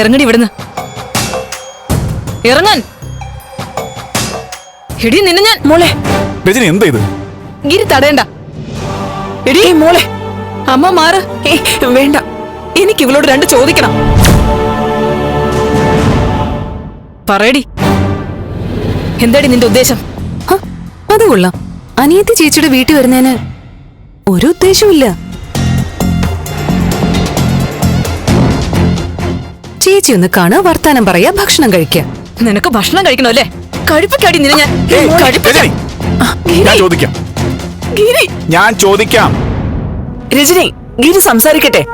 ഇറങ്ങടി ഇവിടുന്ന്. ഇറങ്ങാൻ. എടി നിന്നെ ഞാൻ മോളെ. രജനി എന്താ ഇത്? ഗിരി തടയണ്ട. എടി മോളെ. അമ്മ മാറ്. വേണ്ട. എനിക്ക് ഇവളോട് രണ്ട് ചോദിക്കണം. പറയടി. എന്താടി നിന്റെ ഉദ്ദേശം? അത് കൊള്ളാം. അനിയത്തി ചേച്ചിയുടെ വീട്ടിൽ വരുന്നതിന് ഒരു ഉദ്ദേശമില്ല ചേച്ചി ഒന്ന് കാണുക വർത്താനം പറയാ ഭക്ഷണം കഴിക്ക നിനക്ക് ഭക്ഷണം കഴിക്കണോ അല്ലേ? കഴിപ്പിക്കാടി നിന്നെ ഞാൻ. ഏയ്, കഴിപ്പിക്കാം. രജനി. ആ, ഞാൻ ഗിരി, ചോദിക്കാം. ഗിരി. ഞാൻ ചോദിക്കാം. രജനി ഗിരി സംസാരിക്കട്ടെ.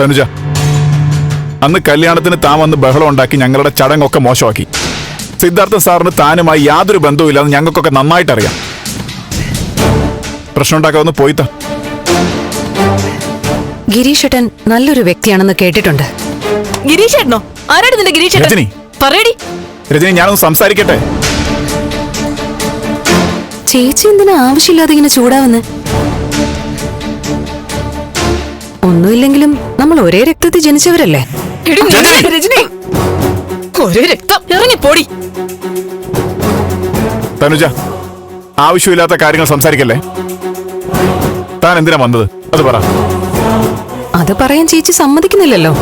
തനുജ അന്ന് കല്യാണത്തിന് താൻ വന്ന് ബഹളം ഉണ്ടാക്കി ഞങ്ങളുടെ ചടങ്ങൊക്കെ മോശമാക്കി. സിദ്ധാർത്ഥ സാറിന് താനുമായി യാതൊരു ബന്ധവുമില്ലെന്ന് ഞങ്ങൾക്കൊക്കെ നന്നായിട്ട് അറിയാം പ്രശ്നം ഉണ്ടാക്കാവുന്ന പോയിത്ത. ഗിരീഷേട്ടൻ നല്ലൊരു വ്യക്തിയാണെന്ന് കേട്ടിട്ടുണ്ട്. ഗിരീഷേട്ടനോ? ആരാടി നിന്റെ ഗിരീഷേട്ടൻ? രജനി. പറയടി. രജനി ഞാനൊന്ന് സംസാരിക്കട്ടെ? ചേച്ചി എന്തിനാ ആവശ്യമില്ലാതെ ഇങ്ങനെ ചൂടാവുന്ന്? ഒന്നുമില്ലെങ്കിലും നമ്മൾ ഒരേ രക്തത്തിൽ ജനിച്ചവരല്ലേ? എടി രജനി. ഒരേ രക്തം. ഇറങ്ങി പോടി തനുജ ആവശ്യമില്ലാത്ത കാര്യങ്ങൾ സംസാരിക്കല്ലേ? താൻ എന്തിനാ വന്നത്? അത് പറ. അത് പറയാൻ ചേച്ചി സമ്മതിക്കുന്നില്ലല്ലോ.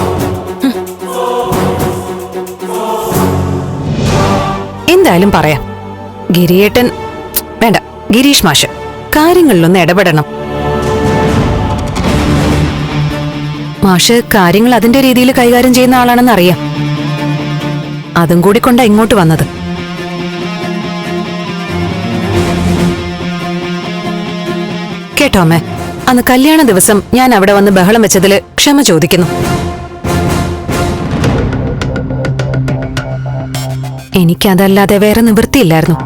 എന്തായാലും പറയാം. ഗിരിയേട്ടൻ വേണ്ട ഗിരീഷ് മാഷ് കാര്യങ്ങളിലൊന്ന് ഇടപെടണം. മാഷ് കാര്യങ്ങൾ അതിന്റെ രീതിയിൽ കൈകാര്യം ചെയ്യുന്ന ആളാണെന്ന് അറിയാം. അതും കൂടി കൊണ്ടാ ഇങ്ങോട്ട് വന്നത്. കേട്ടോ അമ്മേ അന്ന് കല്യാണ ദിവസം ഞാൻ അവിടെ വന്ന് ബഹളം വെച്ചതിൽ ക്ഷമ ചോദിക്കുന്നു. എനിക്കതല്ലാതെ വേറെ നിവൃത്തിയില്ലായിരുന്നു.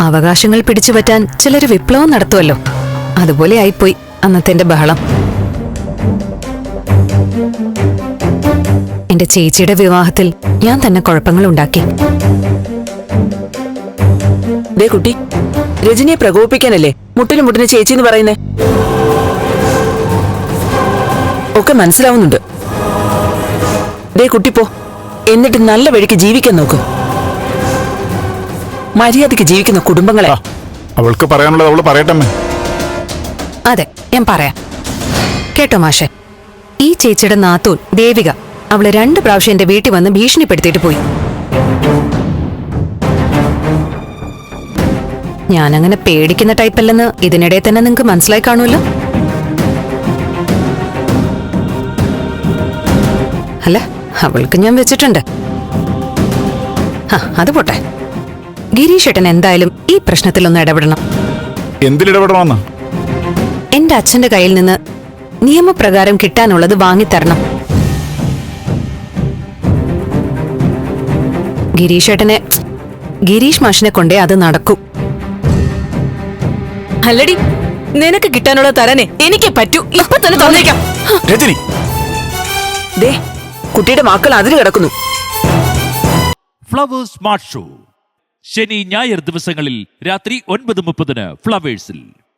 അവകാശങ്ങൾ പിടിച്ചുപറ്റാൻ ചിലർ വിപ്ലവം നടത്തുമല്ലോ അതുപോലെ ആയിപ്പോയി അന്നത്തെ ബഹളം. എന്റെ ചേച്ചിയുടെ വിവാഹത്തിൽ ഞാൻ തന്നെ കുഴപ്പങ്ങൾ ഉണ്ടാക്കി. ദേ കുട്ടി രജനിയെ പ്രകോപിപ്പിക്കാനല്ലേ മുട്ടിന് മുട്ടിന് ചേച്ചി എന്ന് പറയുന്നേ? ഒക്കെ മനസ്സിലാവുന്നുണ്ട്. ദേ കുട്ടി പോ എന്നിട്ട് നല്ല വഴിക്ക് ജീവിക്കാൻ നോക്ക്. മര്യാദയ്ക്ക് ജീവിക്കുന്ന കുടുംബങ്ങളെ. അവൾക്ക് പറയാനുള്ളത് അവൾ പറയട്ടമ്മേ. അതെ ഞാൻ പറയാം. കേട്ടോ മാഷെ ഈ ചേച്ചിയുടെ നാത്തൂൻ ദേവിക അവൾ രണ്ട് പ്രാവശ്യം എന്റെ വീട്ടിൽ വന്ന് ഭീഷണിപ്പെടുത്തിയിട്ട് പോയി. ഞാനങ്ങനെ പേടിക്കുന്ന ടൈപ്പല്ലെന്ന് ഇതിനിടെ തന്നെ നിങ്ങൾക്ക് മനസ്സിലായി കാണുമല്ലോ? അല്ല അവൾക്ക് ഞാൻ വെച്ചിട്ടുണ്ട്. അത് പോട്ടെ. ഗിരീഷേട്ടൻ എന്തായാലും ഈ പ്രശ്നത്തിൽ ഒന്ന് ഇടപെടണം. എന്തിലിടപെടണമെന്നാ? എന്റെ അച്ഛന്റെ കയ്യിൽ നിന്ന് നിയമപ്രകാരം കിട്ടാനുള്ളത് വാങ്ങിത്തരണം. ഗിരീഷേട്ടനെ ഗിരീഷ് മാഷിനെ കൊണ്ടേ അത് നടക്കൂ. അല്ലടി നിനക്ക് കിട്ടാനുള്ള തരനെ എനിക്ക് പറ്റൂ. ഇപ്പൊ തന്നെ തന്നേക്കാം. രജനി. ദേ കുട്ടിയുടെ മാക്കൾ അതിന് കിടക്കുന്നു. Flowers smart show. ശനി ഞായർ ദിവസങ്ങളിൽ രാത്രി ഒൻപത് മുപ്പതിന് ഫ്ലവേഴ്സിൽ.